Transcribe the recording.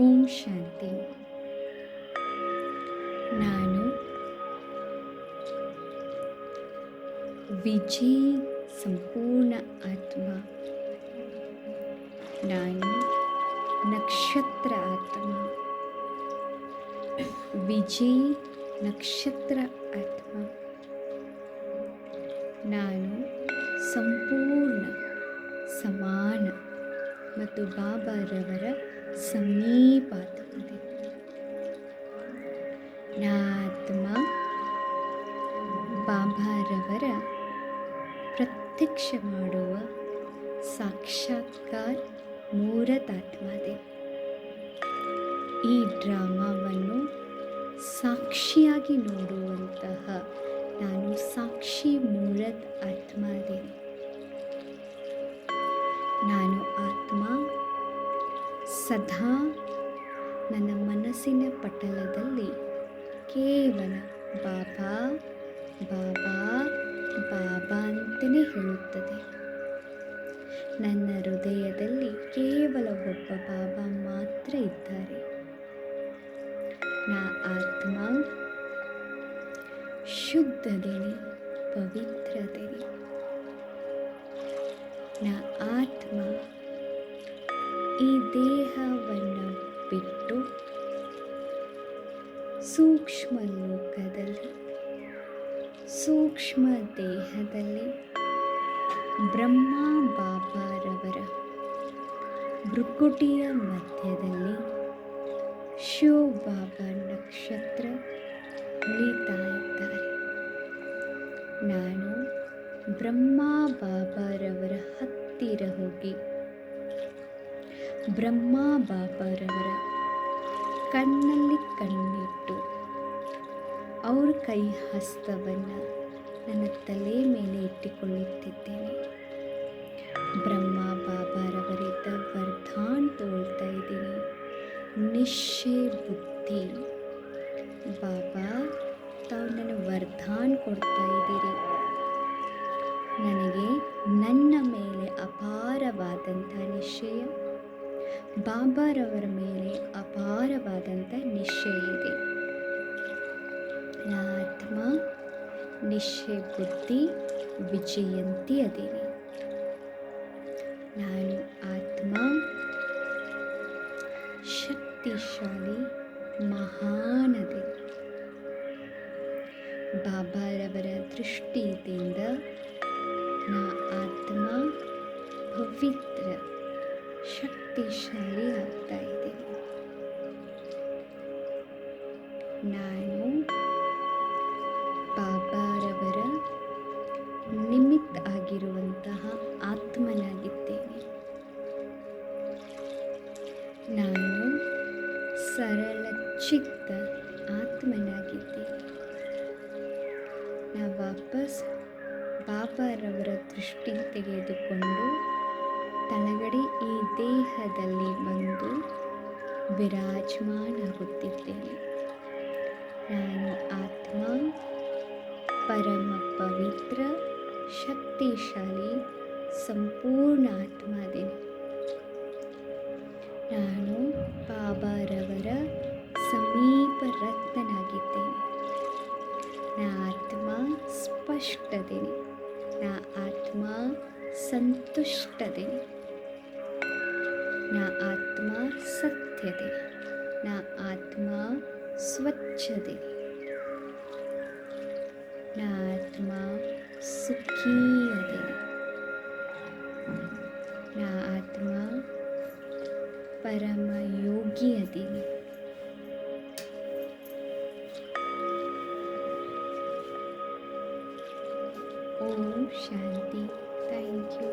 ಓಂ ಶಾಂತಿ. ನಾನು ವಿಜಯ್ ಸಂಪೂರ್ಣ ಆತ್ಮ. ನಾನು ನಕ್ಷತ್ರ ಆತ್ಮ. ವಿಜಯ್ ನಕ್ಷತ್ರ ಆತ್ಮ. ನಾನು ಸಂಪೂರ್ಣ, ಸಮಾನ ಮತ್ತು ಬಾಬಾರವರ ಸಮೀಪಾತ್ಮದೆ ನಾತ್ಮ ಬಾಬಾರವರ ಪ್ರತ್ಯಕ್ಷ ಮಾಡುವ ಸಾಕ್ಷಾತ್ಕಾರ ಮೂರತಾತ್ಮದೆ ಈ ಡ್ರಾಮಾವನ್ನು ಸಾಕ್ಷಿಯಾಗಿ ನೋಡುವಂತಹ ನಾನು ಸಾಕ್ಷಿ ಮೂರತ್ ಆತ್ಮಾದಿ ನಾನು ಸದಾ ನನ್ನ ಮನಸ್ಸಿನ ಪಟಲದಲ್ಲಿ ಕೇವಲ ಬಾಬಾ ಬಾಬಾ ಬಾಬಾ ಅಂತಲೇ ಹೇಳುತ್ತದೆ. ನನ್ನ ಹೃದಯದಲ್ಲಿ ಕೇವಲ ಒಬ್ಬ ಬಾಬಾ ಮಾತ್ರ ಇದ್ದಾರೆ. ನಾ ಆತ್ಮ ಶುದ್ಧದೇನೆ ಪವಿತ್ರದೇನೆ ನಾ ಆತ್ಮ ದೇಹವನ್ನು ಬಿಟ್ಟು ಸೂಕ್ಷ್ಮ ಲೋಕದಲ್ಲಿ ಸೂಕ್ಷ್ಮ ದೇಹದಲ್ಲಿ ಬ್ರಹ್ಮ ಬಾಬಾರವರ ಭೃಕುಟಿಯ ಮಧ್ಯದಲ್ಲಿ ಶಿವ ಬಾಬಾ ನಕ್ಷತ್ರ ಉಳಿತಾ ಇದ್ದಾರೆ ನಾನು ಬ್ರಹ್ಮ ಬಾಬಾರವರ ಹತ್ತಿರ ಹೋಗಿ ಬ್ರಹ್ಮ ಬಾಬಾರವರ ಕಣ್ಣಲ್ಲಿ ಕಣ್ಣಿಟ್ಟು, ಅವ್ರ ಕೈ ಹಸ್ತವನ್ನು ನನ್ನ ತಲೆ ಮೇಲೆ ಇಟ್ಟುಕೊಳ್ಳುತ್ತಿದ್ದೇನೆ. ಬ್ರಹ್ಮ ಬಾಬಾರವರಿದ್ದ ವರ್ಧಾನ್ ತೋಳ್ತಾ ಇದ್ದೀನಿ. ನಿಶ್ಚಯ ಬುದ್ಧಿ. ಬಾಬಾ, ತಾವು ನನ್ನ ವರ್ಧಾನ್ ಕೊಡ್ತಾ ಇದ್ದೀರಿ. ನನಗೆ ನನ್ನ ಮೇಲೆ ಅಪಾರವಾದಂಥ ನಿಶ್ಚಯ. ಬಾಬಾರವರ ಮೇಲೆ ಅಪಾರವಾದಂಥ ನಿಶ್ಚೆ ಇದೆ. ಆತ್ಮ ನಿಶ್ಚೆ ಬುದ್ಧಿ, ವಿಜಯಂತಿ ಅದೇನೆ. ನಾನು ಆತ್ಮ, ಶಕ್ತಿಶಾಲಿ ಮಹಾನದೆ ಬಾಬಾರವರ ದೃಷ್ಟಿಯಿಂದ ನಾ ಆತ್ಮ ಪವಿತ್ರ. ಶಕ್ತಿಶಾಲಿ ಆಗ್ತಾ ಇದೆ. ನಾನು ಬಾಬಾರವರ ನಿಮಿತ್ತ ಆಗಿರುವಂತಹ ಆತ್ಮನಾಗಿದ್ದೇನೆ. ನಾನು ಸರಳ, ಚಿತ್ತ ಆತ್ಮನಾಗಿದ್ದೇನೆ. ನಾ ವಾಪಸ್ ಬಾಬಾರವರ ದೃಷ್ಟಿ ತೆಗೆದುಕೊಂಡು ತಳಗಡೆ ಈ ದೇಹದಲ್ಲಿ ಬಂದು ವಿರಾಜಮಾನಾಗುತ್ತಿದ್ದೇನೆ. ನಾನು ಆತ್ಮ, ಪರಮ ಪವಿತ್ರ, ಶಕ್ತಿಶಾಲಿ, ಸಂಪೂರ್ಣ ಆತ್ಮದೇನೆ. ನಾನು ಬಾಬಾರವರ ಸಮೀಪ ರತ್ನನಾಗಿದ್ದೇನೆ ನಾ ಆತ್ಮ ಸ್ಪಷ್ಟದೇನೆ. ನಾ ಆತ್ಮ ಸಂತುಷ್ಟದೇನೆ. ನಾ ಆತ್ಮ ಸತ್ಯದೆ ನಾ ಆತ್ಮ ಸ್ವಚ್ಛದೆ ನಾ ಆತ್ಮ ಸುಖೀಯದೆ ನಾ ಆತ್ಮ ಪರಮ ಯೋಗಿಯದೀನಿ ಓಂ ಶಾಂತಿ ಥ್ಯಾಂಕ್ ಯು